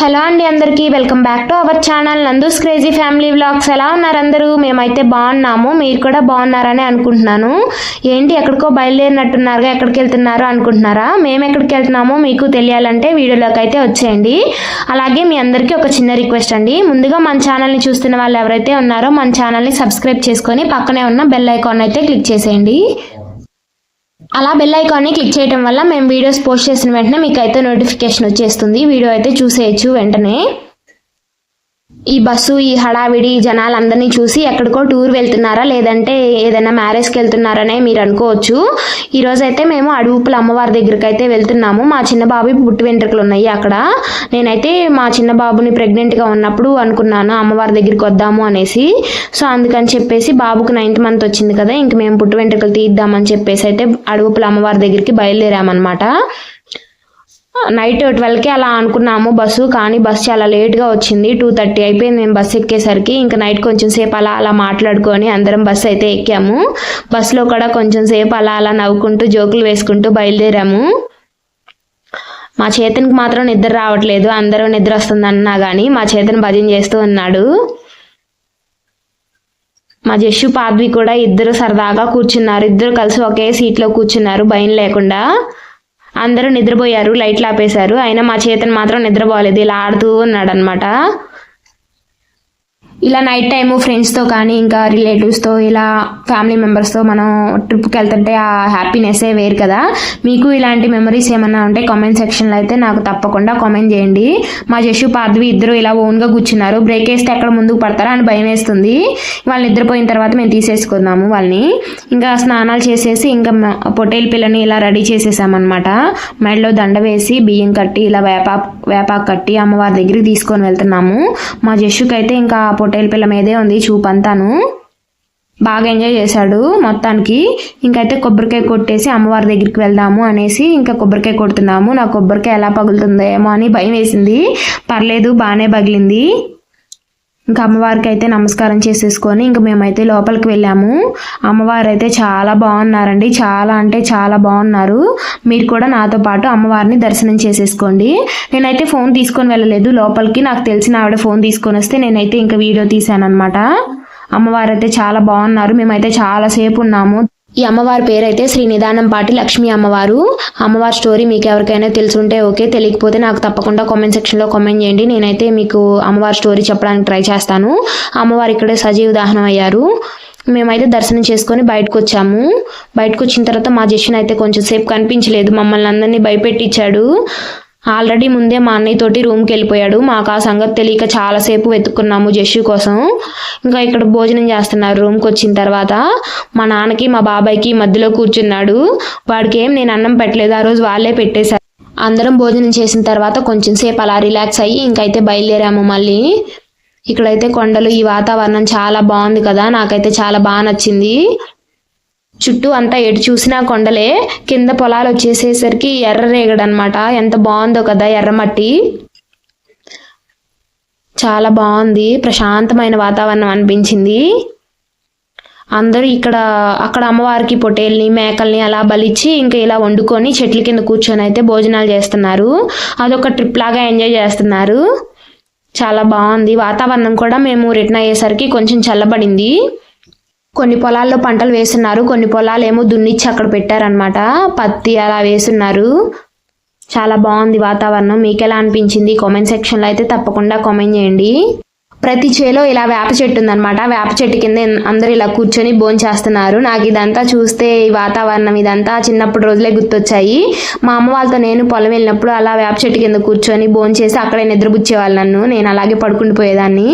Hello అండి అందరికీ welcome back to our channel. Nandu's crazy family vlogs. ఎలా ఉన్నారు అందరూ? మేమైతే బాగున్నాము. మీరు కూడా బాగున్నారని అనుకుంటున్నాను. ఏంటి ఎక్కడికో బయలుదేరినట్టున్నారుగా? ఎక్కడికి వెళ్తున్నారు అనుకుంటున్నారా? మేము ఎక్కడికి వెళ్తున్నామో మీకు తెలియాలంటే వీడియోలోకి అయితే వచ్చేయండి. అలాగే మీ అందరికీ ఒక చిన్న రిక్వెస్ట్ అండి. ముందుగా మన ఛానల్ని చూస్తున్న వాళ్ళు ఎవరైతే ఉన్నారో మన ఛానల్ని సబ్స్క్రైబ్ చేసుకొని పక్కనే ఉన్న బెల్ ఐకాన్ అయితే క్లిక్ చేసేయండి. అలా బెల్ ఐకాన్ని క్లిక్ చేయడం వల్ల మేము వీడియోస్ పోస్ట్ చేసిన వెంటనే మీకు అయితే నోటిఫికేషన్ వచ్చేస్తుంది వీడియో అయితే చూసేయచ్చు వెంటనే. ఈ బస్సు ఈ హడావిడి జనాలందరినీ చూసి ఎక్కడికో టూర్ వెళ్తున్నారా? లేదంటే ఏదైనా మ్యారేజ్కి వెళ్తున్నారనే మీరు అనుకోవచ్చు. ఈరోజైతే మేము అడుగుపుల అమ్మవారి దగ్గరికి అయితే వెళ్తున్నాము. మా చిన్న బాబు పుట్టి వెంట్రుకలు ఉన్నాయి అక్కడ. నేనైతే మా చిన్న బాబుని ప్రెగ్నెంట్గా ఉన్నప్పుడు అనుకున్నాను అమ్మవారి దగ్గరికి వద్దాము అనేసి. సో అందుకని చెప్పేసి బాబుకి నైన్త్ మంత్ వచ్చింది కదా ఇంక మేము పుట్టి వెంట్రుకలు తీద్దామని చెప్పేసి అయితే అడుగుపుల అమ్మవారి దగ్గరికి బయలుదేరామన్నమాట. నైట్ ట్వెల్వ్కి అలా అనుకున్నాము. బస్సు కానీ బస్సు చాలా లేట్గా వచ్చింది. టూ థర్టీ అయిపోయింది. మేము బస్సు ఎక్కేసరికి ఇంకా నైట్ కొంచెం సేపు అలా అలా మాట్లాడుకొని అందరం బస్సు అయితే ఎక్కాము. బస్సులో కూడా కొంచెం సేపు అలా అలా నవ్వుకుంటూ జోకులు వేసుకుంటూ బయలుదేరాము. మా చేతనికి మాత్రం నిద్ర రావట్లేదు. అందరూ నిద్ర వస్తుంది అన్నా కానీ మా చేతను భజన చేస్తూ ఉన్నాడు. మా జస్సు పాద్వి కూడా ఇద్దరు సరదాగా కూర్చున్నారు. ఇద్దరు కలిసి ఒకే సీట్లో కూర్చున్నారు. భయం లేకుండా. అందరూ నిద్రపోయారు లైట్లు ఆపేశారు. అయినా మా చేతను మాత్రం నిద్రపోలేదు ఇలా ఆడుతూ ఉన్నాడు అనమాట ఇలా నైట్ టైము ఫ్రెండ్స్తో కానీ ఇంకా రిలేటివ్స్తో ఇలా ఫ్యామిలీ మెంబర్స్తో మనం ట్రిప్కి వెళ్తుంటే ఆ హ్యాపీనెస్సే వేరు కదా. మీకు ఇలాంటి మెమరీస్ ఏమన్నా ఉంటే కామెంట్ సెక్షన్లో అయితే నాకు తప్పకుండా కామెంట్ చేయండి. మా జషు పార్థవి ఇద్దరు ఇలా ఓన్గా కూర్చున్నారు. బ్రేక్ వేస్తే ఎక్కడ ముందుకు పడతారా అని భయం వేస్తుంది. వాళ్ళు నిద్రపోయిన తర్వాత మేము తీసేసుకుందాము వాళ్ళని. ఇంకా స్నానాలు చేసేసి ఇంకా పొట్టేలు పిల్లని ఇలా రెడీ చేసేసామన్నమాట. మెడలో దండ వేసి బియ్యం కట్టి ఇలా వేపా వేపాకు కట్టి అమ్మవారి దగ్గరికి తీసుకొని వెళ్తున్నాము. మా జస్సుకి అయితే ఇంకా పొట్టేలు పిల్ల మీదే ఉంది చూపంతాను. బాగా ఎంజాయ్ చేశాడు మొత్తానికి. ఇంకైతే కొబ్బరికాయ కొట్టేసి అమ్మవారి దగ్గరికి వెళ్దాము అనేసి ఇంకా కొబ్బరికాయ కొడుతున్నాము. నా కొబ్బరికాయ ఎలా పగులుతుందో ఏమో అని భయం వేసింది. పర్లేదు బాగానే పగిలింది. ఇంకా అమ్మవారికి అయితే నమస్కారం చేసేసుకొని ఇంకా మేమైతే లోపలికి వెళ్ళాము. అమ్మవారు అయితే చాలా బాగున్నారండి. చాలా అంటే చాలా బాగున్నారు. మీరు కూడా నాతో పాటు అమ్మవారిని దర్శనం చేసేసుకోండి. నేనైతే ఫోన్ తీసుకొని వెళ్ళలేదు. లోపలికి నాకు తెలిసిన ఆవిడ ఫోన్ తీసుకొని వస్తే నేనైతే ఇంకా వీడియో తీశాను అనమాట అమ్మవారు అయితే చాలా బాగున్నారు. మేమైతే చాలాసేపు ఉన్నాము. ఈ అమ్మవారి పేరైతే శ్రీ నిదానం పాటి లక్ష్మీ అమ్మవారు. అమ్మవారి స్టోరీ మీకు ఎవరికైనా తెలుసుంటే ఓకే తెలియకపోతే నాకు తప్పకుండా కామెంట్ సెక్షన్లో కామెంట్ చేయండి. నేనైతే మీకు అమ్మవారి స్టోరీ చెప్పడానికి ట్రై చేస్తాను. అమ్మవారు ఇక్కడే సజీవ దహనం అయ్యారు. మేమైతే దర్శనం చేసుకొని బయటకు వచ్చాము. బయటకు వచ్చిన తర్వాత మా జషన్ అయితే కొంచెం సేపు కనిపించలేదు. మమ్మల్ని అందరినీ భయపెట్టించాడు. ఆల్రెడీ ముందే మా అన్నయ్య తోటి రూమ్కి వెళ్ళిపోయాడు. మాకు ఆ సంగతి తెలియక చాలాసేపు వెతుక్కున్నాము జస్సు కోసం. ఇంకా ఇక్కడ భోజనం చేస్తున్నారు రూమ్కి వచ్చిన తర్వాత. మా నాన్నకి మా బాబాయ్కి మధ్యలో కూర్చున్నాడు. వాడికి ఏం నేను అన్నం పెట్టలేదు. ఆ రోజు వాళ్ళే పెట్టేశారు. అందరం భోజనం చేసిన తర్వాత కొంచెం సేపు అలా రిలాక్స్ అయ్యి ఇంకైతే బయలుదేరాము మళ్ళీ. ఇక్కడైతే కొండలు ఈ వాతావరణం చాలా బాగుంది కదా. నాకైతే చాలా బాగా నచ్చింది. చుట్టూ అంతా ఎటు చూసినా కొండలే కింద పొలాలు వచ్చేసేసరికి ఎర్ర రేగడనమాట. ఎంత బాగుందో కదా ఎర్రమట్టి చాలా బాగుంది ప్రశాంతమైన వాతావరణం అనిపించింది. అందరూ ఇక్కడ అక్కడ అమ్మవారికి పొట్టేల్ని మేకల్ని అలా బలిచ్చి ఇంకా ఇలా వండుకొని చెట్ల కింద కూర్చొని అయితే భోజనాలు చేస్తున్నారు. అదొక ట్రిప్ లాగా ఎంజాయ్ చేస్తున్నారు. చాలా బాగుంది. వాతావరణం కూడా మేము రిటర్న్ అయ్యేసరికి కొంచెం చల్లబడింది. కొన్ని పొలాల్లో పంటలు వేస్తున్నారు. కొన్ని పొలాలు ఏమో దున్నిచ్చి అక్కడ పెట్టారనమాట పత్తి అలా వేస్తున్నారు. చాలా బాగుంది వాతావరణం. మీకు ఎలా అనిపించింది? కామెంట్ సెక్షన్లో అయితే తప్పకుండా కామెంట్ చేయండి. ప్రతి చేలో ఇలా వేప చెట్టు ఉందనమాట వేప చెట్టు కింద అందరూ ఇలా కూర్చొని భోంచేస్తున్నారు చేస్తున్నారు. నాకు ఇదంతా చూస్తే ఈ వాతావరణం ఇదంతా చిన్నప్పుడు రోజులే గుర్తొచ్చాయి. మా అమ్మ వాళ్ళతో నేను పొలం వెళ్ళినప్పుడు అలా వేప చెట్టు కింద కూర్చొని భోంచేసి అక్కడే నిద్రపుచ్చేవాళ్ళు నన్ను. నేను అలాగే పడుకుండిపోయేదాన్ని.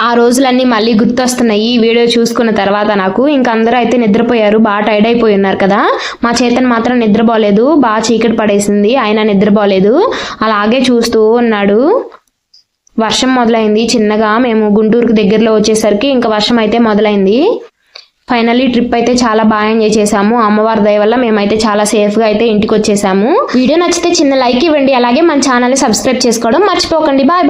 ఆ రోజులన్నీ మళ్ళీ గుర్తొస్తున్నాయి. ఈ వీడియో చూసుకున్న తర్వాత నాకు ఇంకా అందరూ అయితే నిద్రపోయారు. బాగా టైర్డ్ అయిపోయి ఉన్నారు కదా. మా చేతన్ మాత్రం నిద్రపోలేదు. బాగా చీకటి పడేసింది. ఆయన నిద్రపోలేదు. అలాగే చూస్తూ ఉన్నాడు. వర్షం మొదలైంది చిన్నగా. మేము గుంటూరుకు దగ్గరలో వచ్చేసరికి ఇంకా వర్షం అయితే మొదలైంది. ఫైనల్లీ ట్రిప్ అయితే చాలా బాగా ఎంజాయ్ చేసాము అమ్మవారి దయ వల్ల మేమైతే చాలా సేఫ్గా అయితే ఇంటికి వచ్చేసాము. వీడియో నచ్చితే చిన్న లైక్ ఇవ్వండి. అలాగే మన ఛానల్ని సబ్స్క్రైబ్ చేసుకోవడం మర్చిపోకండి. బాయ్.